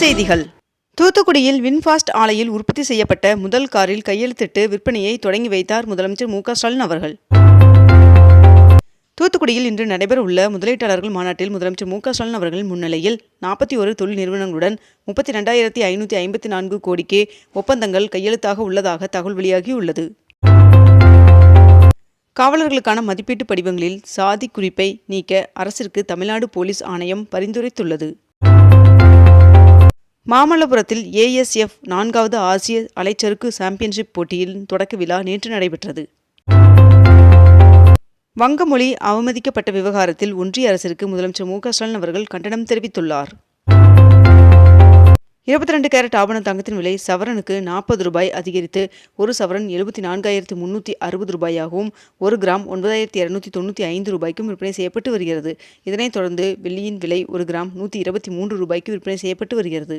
செய்திகள். தூத்துக்குடியில் வின்ஃபாஸ்ட் ஆலையில் உற்பத்தி செய்யப்பட்ட முதல் காரில் கையெழுத்திட்டு விற்பனையை தொடங்கி வைத்தார் முதலமைச்சர் மு ஸ்டாலின் அவர்கள். தூத்துக்குடியில் இன்று நடைபெறவுள்ள முதலீட்டாளர்கள் மாநாட்டில் முதலமைச்சர் மு ஸ்டாலின் அவர்கள் முன்னிலையில் நாற்பத்தி ஒரு தொழில் நிறுவனங்களுடன் முப்பத்தி ரெண்டாயிரத்தி ஐநூற்றி ஐம்பத்தி நான்கு கோடிக்கே ஒப்பந்தங்கள் கையெழுத்தாக உள்ளதாக தகவல் வெளியாகியுள்ளது. காவலர்களுக்கான மதிப்பீட்டு படிவங்களில் சாதி குறிப்பை நீக்க அரசிற்கு தமிழ்நாடு போலீஸ் ஆணையம் பரிந்துரைத்துள்ளது. மாமல்லபுரத்தில் ஏஎஸ்எஃப் நான்காவது ஆசிய அலைச்சறுக்கு சாம்பியன்ஷிப் போட்டியில் தொடக்க விழா நேற்று நடைபெற்றது. வங்கமொழி அவமதிக்கப்பட்ட விவகாரத்தில் ஒன்றிய அரசிற்கு முதலமைச்சர் மு ஸ்டாலின் அவர்கள் கண்டனம் தெரிவித்துள்ளார். இருபத்தி ரெண்டு கேரட் ஆபண தங்கத்தின் விலை சவரனுக்கு நாற்பது ரூபாய் அதிகரித்து ஒரு சவரன் எழுபத்தி நான்காயிரத்து முன்னூற்றி அறுபது ரூபாயாகவும் ஒரு கிராம் ஒன்பதாயிரத்தி இரநூத்தி தொண்ணூற்றி ஐந்து ரூபாய்க்கும் விற்பனை செய்யப்பட்டு வருகிறது. இதனைத் தொடர்ந்து வெள்ளியின் விலை ஒரு கிராம் நூற்றி இருபத்தி மூன்று ரூபாய்க்கு விற்பனை செய்யப்பட்டு வருகிறது.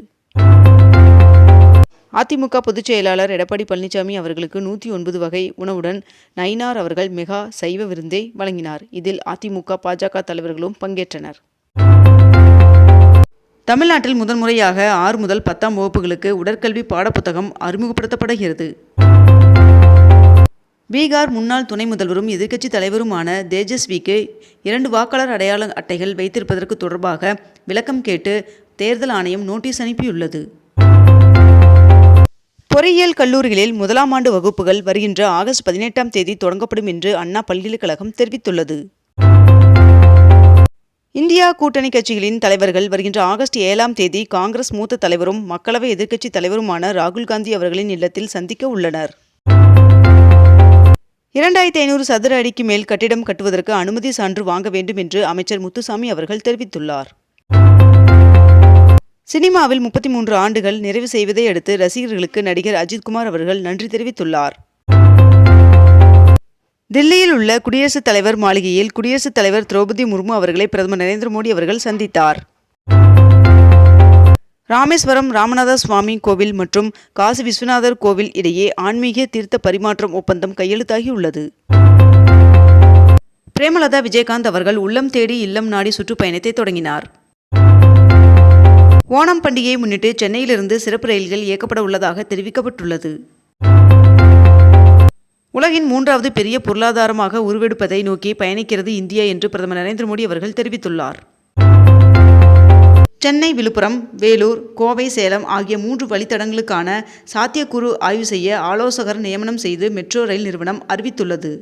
அதிமுக பொதுச் செயலாளர் எடப்பாடி பழனிசாமி அவர்களுக்கு நூற்றி ஒன்பது வகை உணவுடன் நயினார் அவர்கள் மெகா சைவ விருந்தை வழங்கினார். இதில் அதிமுக பாஜக தலைவர்களும் பங்கேற்றனர். தமிழ்நாட்டில் முதன்முறையாக ஆறு முதல் பத்தாம் வகுப்புகளுக்கு உடற்கல்வி பாடப்புத்தகம் அறிமுகப்படுத்தப்படுகிறது. பீகார் முன்னாள் துணை முதல்வரும் எதிர்க்கட்சி தலைவருமான தேஜஸ்விக்கு இரண்டு வாக்காளர் அடையாள அட்டைகள் வைத்திருப்பதற்கு தொடர்பாக விளக்கம் கேட்டு தேர்தல் ஆணையம் நோட்டீஸ் அனுப்பியுள்ளது. பொறியியல் கல்லூரிகளில் முதலாம் ஆண்டு வகுப்புகள் வருகின்ற ஆகஸ்ட் பதினெட்டாம் தேதி தொடங்கப்படும் என்று அண்ணா பல்கலைக்கழகம் தெரிவித்துள்ளது. இந்தியா கூட்டணி கட்சிகளின் தலைவர்கள் வருகின்ற ஆகஸ்ட் ஏழாம் தேதி காங்கிரஸ் மூத்த தலைவரும் மக்களவை எதிர்க்கட்சி தலைவருமான ராகுல் காந்தி அவர்களின் இல்லத்தில் சந்திக்க உள்ளனர். இரண்டாயிரத்தி ஐநூறு சதுர அடிக்கு மேல் கட்டிடம் கட்டுவதற்கு அனுமதி சான்று வாங்க வேண்டும் என்று அமைச்சர் முத்துசாமி அவர்கள் தெரிவித்துள்ளார். சினிமாவில் முப்பத்தி மூன்று ஆண்டுகள் நிறைவு செய்வதை அடுத்து ரசிகர்களுக்கு நடிகர் அஜித்குமார் அவர்கள் நன்றி தெரிவித்துள்ளார். தில்லியில் உள்ள குடியரசுத் தலைவர் மாளிகையில் குடியரசுத் தலைவர் திரௌபதி முர்மு அவர்களை பிரதமர் நரேந்திர மோடி அவர்கள் சந்தித்தார். ராமேஸ்வரம் ராமநாத சுவாமி கோவில் மற்றும் காசி விஸ்வநாதர் கோவில் இடையே ஆன்மீக தீர்த்த பரிமாற்றம் ஒப்பந்தம் கையெழுத்தாகியுள்ளது. பிரேமலதா விஜயகாந்த் அவர்கள் உள்ளம் தேடி இல்லம் நாடி சுற்றுப்பயணத்தை தொடங்கினார். ஓணம் பண்டிகையை முன்னிட்டு சென்னையிலிருந்து சிறப்பு ரயில்கள் இயக்கப்பட உள்ளதாக தெரிவிக்கப்பட்டுள்ளது. உலகின் மூன்றாவது பெரிய பொருளாதாரமாக உருவெடுப்பதை நோக்கி பயணிக்கிறது இந்தியா என்று பிரதமர் நரேந்திர மோடி அவர்கள் தெரிவித்துள்ளார். சென்னை விழுப்புரம் வேலூர் கோவை சேலம் ஆகிய மூன்று வழித்தடங்களுக்கான சாத்தியக்கூறு ஆய்வு செய்ய ஆலோசகர் நியமனம் செய்து மெட்ரோ ரயில் நிறுவனம் அறிவித்துள்ளது.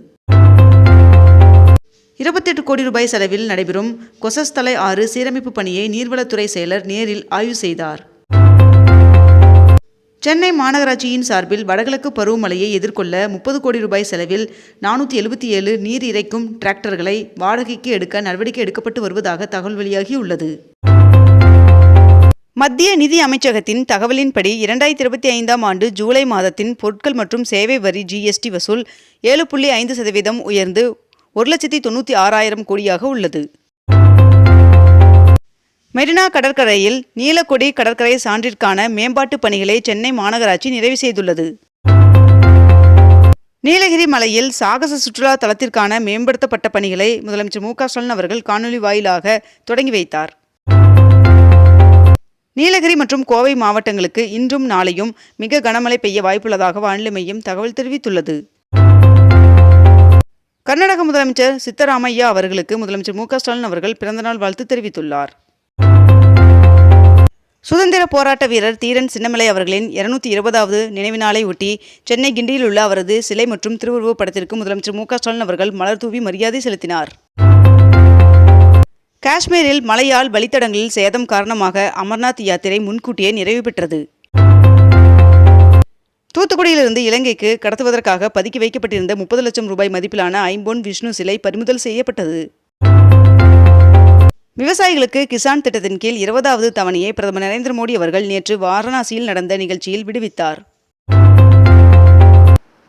இருபத்தெட்டு கோடி ரூபாய் செலவில் நடைபெறும் கொசஸ்தலை ஆறு சீரமைப்பு பணியை நீர்வளத்துறை செயலர் நேரில் ஆய்வு செய்தார். சென்னை மாநகராட்சியின் சார்பில் வடகிழக்கு பருவமழையை எதிர்கொள்ள முப்பது கோடி ரூபாய் செலவில் நானூற்றி எழுபத்தி ஏழு நீர் இறைக்கும் டிராக்டர்களை வாடகைக்கு எடுக்க நடவடிக்கை எடுக்கப்பட்டு வருவதாக தகவல் வெளியாகியுள்ளது. மத்திய நிதி அமைச்சகத்தின் தகவலின்படி இரண்டாயிரத்தி இருபத்தி ஐந்தாம் ஆண்டு ஜூலை மாதத்தின் பொருட்கள் மற்றும் சேவை வரி ஜிஎஸ்டி வசூல் ஏழு புள்ளி ஐந்து சதவீதம் உயர்ந்து ஒரு லட்சத்தி தொண்ணூற்றி ஆறாயிரம் கோடியாக உள்ளது. மெரினா கடற்கரையில் நீலக்கொடி கடற்கரை சான்றிற்கான மேம்பாட்டு பணிகளை சென்னை மாநகராட்சி நிறைவு செய்துள்ளது. நீலகிரி மலையில் சாகச சுற்றுலா தலத்திற்கான மேம்படுத்தப்பட்ட பணிகளை முதலமைச்சர் மு க ஸ்டாலின் அவர்கள் காணொலி வாயிலாக தொடங்கி வைத்தார். நீலகிரி மற்றும் கோவை மாவட்டங்களுக்கு இன்றும் நாளையும் மிக கனமழை பெய்ய வாய்ப்புள்ளதாக வானிலை மையம் தகவல் தெரிவித்துள்ளது. கர்நாடக முதலமைச்சர் சித்தராமையா அவர்களுக்கு முதலமைச்சர் மு ஸ்டாலின் அவர்கள் பிறந்தநாள் வாழ்த்து தெரிவித்துள்ளார். சுதந்திர போராட்ட வீரர் தீரன் சின்னமலை அவர்களின் இருநூத்தி இருபதாவது நினைவு நாளை ஒட்டி சென்னை கிண்டியில் உள்ள அவரது சிலை மற்றும் திருவுருவப் படத்திற்கு முதலமைச்சர் மு ஸ்டாலின் அவர்கள் மலர் தூவி மரியாதை செலுத்தினார். காஷ்மீரில் மழையால் வழித்தடங்களில் சேதம் காரணமாக அமர்நாத் யாத்திரை முன்கூட்டியே நிறைவு பெற்றது. தூத்துக்குடியிலிருந்து இலங்கைக்கு கடத்துவதற்காக பதுக்கி வைக்கப்பட்டிருந்த முப்பது லட்சம் ரூபாய் மதிப்பிலான ஐம்பொன் விஷ்ணு சிலை பறிமுதல் செய்யப்பட்டது. விவசாயிகளுக்கு கிசான் திட்டத்தின் கீழ் இருபதாவது தவணையை பிரதமர் நரேந்திர மோடி அவர்கள் நேற்று வாரணாசியில் நடந்த நிகழ்ச்சியில் விடுவித்தார்.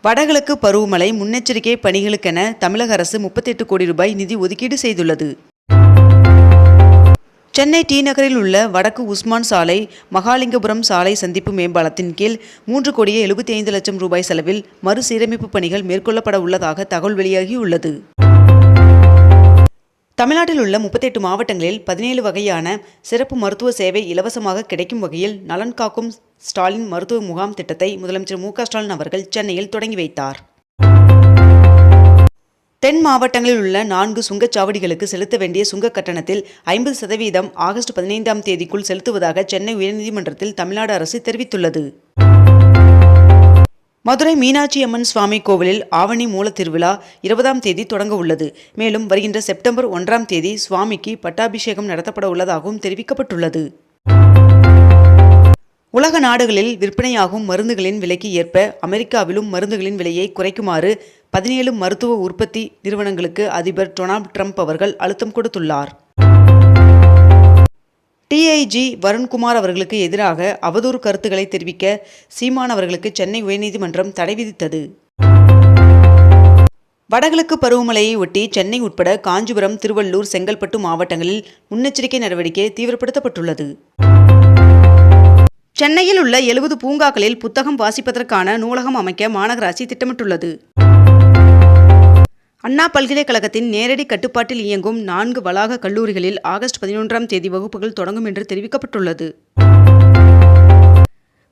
வடகிழக்கு பருவமழை முன்னெச்சரிக்கை பணிகளுக்கென தமிழக அரசு முப்பத்தெட்டு கோடி ரூபாய் நிதி ஒதுக்கீடு செய்துள்ளது. சென்னை டி நகரில் உள்ள வடக்கு உஸ்மான் சாலை மகாலிங்கபுரம் சாலை சந்திப்பு மேம்பாலத்தின் கீழ் மூன்று கோடியே எழுபத்தி ஐந்து லட்சம் ரூபாய் செலவில் மறுசீரமைப்பு பணிகள் மேற்கொள்ளப்பட உள்ளதாக தகவல் வெளியாகியுள்ளது. தமிழ்நாட்டில் உள்ள முப்பத்தெட்டு மாவட்டங்களில் பதினேழு வகையான சிறப்பு மருத்துவ சேவை இலவசமாக கிடைக்கும் வகையில் நலன் காக்கும் ஸ்டாலின் மருத்துவ முகாம் திட்டத்தை முதலமைச்சர் மு க ஸ்டாலின் அவர்கள் சென்னையில் தொடங்கி வைத்தார். தென் மாவட்டங்களில் உள்ள நான்கு சுங்கச்சாவடிகளுக்கு செலுத்த வேண்டிய சுங்க கட்டணத்தில் ஐம்பது சதவீதம் ஆகஸ்ட் பதினைந்தாம் தேதிக்குள் செலுத்துவதாக சென்னை உயர்நீதிமன்றத்தில் தமிழ்நாடு அரசு தெரிவித்துள்ளது. மதுரை மீனாட்சி அம்மன் சுவாமி கோவிலில் ஆவணி மூலத்திருவிழா இருபதாம் தேதி தொடங்க உள்ளது. மேலும் வருகின்ற செப்டம்பர் ஒன்றாம் தேதி சுவாமிக்கு பட்டாபிஷேகம் நடத்தப்பட உள்ளதாகவும் தெரிவிக்கப்பட்டுள்ளது. உலக நாடுகளில் விற்பனையாகும் மருந்துகளின் விலைக்கு ஏற்ப அமெரிக்காவிலும் மருந்துகளின் விலையை குறைக்குமாறு பதினேழு மருத்துவ உற்பத்தி நிறுவனங்களுக்கு அதிபர் டொனால்ட் ட்ரம்ப் அவர்கள் அழுத்தம் கொடுத்துள்ளார். டிஐஜி வருண்குமார் அவர்களுக்கு எதிராக அவதூறு கருத்துக்களை தெரிவிக்க சீமான் அவர்களுக்கு சென்னை உயர்நீதிமன்றம் தடை விதித்தது. வடகிழக்கு பருவமழையை ஒட்டி சென்னை உட்பட காஞ்சிபுரம் திருவள்ளூர் செங்கல்பட்டு மாவட்டங்களில் முன்னெச்சரிக்கை நடவடிக்கை தீவிரப்படுத்தப்பட்டுள்ளது. சென்னையில் உள்ள எழுபது பூங்காக்களில் புத்தகம் வாசிப்பதற்கான நூலகம் அமைக்க மாநகராட்சி திட்டமிட்டுள்ளது. அண்ணா பல்கலைக்கழகத்தின் நேரடி கட்டுப்பாட்டில் இயங்கும் நான்கு வளாக கல்லூரிகளில் ஆகஸ்ட் பதினொன்றாம் தேதி வகுப்புகள் தொடங்கும் என்று தெரிவிக்கப்பட்டுள்ளது.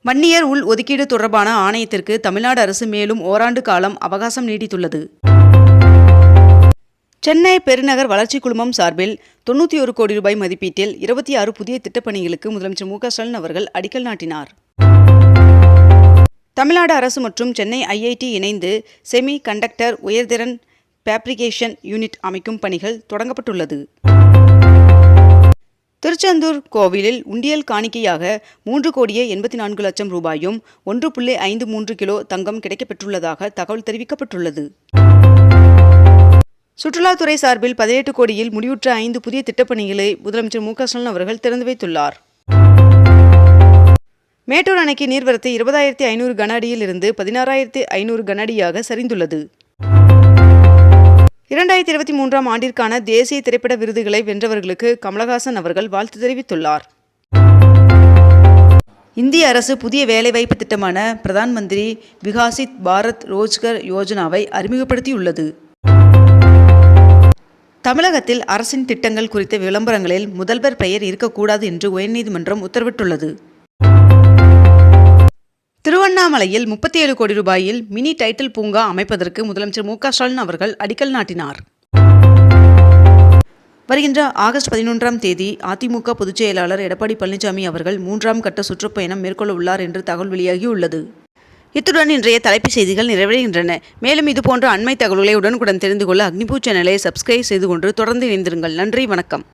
வன்னியர் உள் ஒதுக்கீடு தொடர்பான ஆணையத்திற்கு தமிழ்நாடு அரசு மேலும் ஓராண்டு காலம் அவகாசம் நீடித்துள்ளது. சென்னை பெருநகர் வளர்ச்சி குழுமம் சார்பில் தொண்ணூற்றி ஒரு கோடி ரூபாய் மதிப்பீட்டில் இருபத்தி ஆறு புதிய திட்டப்பணிகளுக்கு முதலமைச்சர் மு க ஸ்டாலின் அவர்கள் அடிக்கல் நாட்டினார். தமிழ்நாடு அரசு மற்றும் சென்னை ஐஐடி இணைந்து செமி கண்டக்டர் உயர்திறன் ஃபேப்ரிகேஷன் யூனிட் அமைக்கும் பணிகள் தொடங்கப்பட்டுள்ளது. திருச்செந்தூர் கோவிலில் உண்டியல் காணிக்கையாக மூன்று கோடியே எண்பத்தி நான்கு லட்சம் ரூபாயும் ஒன்று புள்ளி ஐந்து மூன்று கிலோ தங்கம் கிடைக்கப்பெற்றுள்ளதாக தகவல் தெரிவிக்கப்பட்டுள்ளது. சுற்றுலாத்துறை சார்பில் பதினெட்டு கோடியில் முடிவுற்ற ஐந்து புதிய திட்டப்பணிகளை முதலமைச்சர் மு ஸ்டாலின் அவர்கள் திறந்து வைத்துள்ளார். மேட்டூர் அணைக்கு நீர்வரத்து இருபதாயிரத்தி ஐநூறு கன அடியில் இருந்து பதினாறாயிரத்தி ஐநூறு கன அடியாக சரிந்துள்ளது. இரண்டாயிரத்தி இருபத்தி மூன்றாம் ஆண்டிற்கான தேசிய திரைப்பட விருதுகளை வென்றவர்களுக்கு கமலஹாசன் அவர்கள் வாழ்த்து தெரிவித்துள்ளார். இந்திய அரசு புதிய வேலைவாய்ப்பு திட்டமான பிரதான் மந்திரி விகாசித் பாரத் ரோஜ்கர் யோஜனாவை அறிமுகப்படுத்தியுள்ளது. தமிழகத்தில் அரசின் திட்டங்கள் குறித்த விளம்பரங்களில் முதல்வர் பெயர் இருக்கக்கூடாது என்று உயர்நீதிமன்றம் உத்தரவிட்டுள்ளது. திருவண்ணாமலையில் முப்பத்தி ஏழு கோடி ரூபாயில் மினி டைட்டில் பூங்கா அமைப்பதற்கு முதலமைச்சர் மு ஸ்டாலின் அவர்கள் அடிக்கல் நாட்டினார். வருகின்ற ஆகஸ்ட் பதினொன்றாம் தேதி அதிமுக பொதுச் செயலாளர் எடப்பாடி பழனிசாமி அவர்கள் மூன்றாம் கட்ட சுற்றுப்பயணம் மேற்கொள்ள உள்ளார் என்று தகவல் வெளியாகியுள்ளது. இத்துடன் இன்றைய தலைப்புச் செய்திகள் நிறைவடைகின்றன. மேலும் இதுபோன்ற அண்மை தகவல்களை உடனுக்குடன் தெரிந்து கொள்ள அக்னிபூ சேனலை சப்ஸ்கிரைப் செய்து கொண்டு தொடர்ந்து இணைந்திருங்கள். நன்றி வணக்கம்.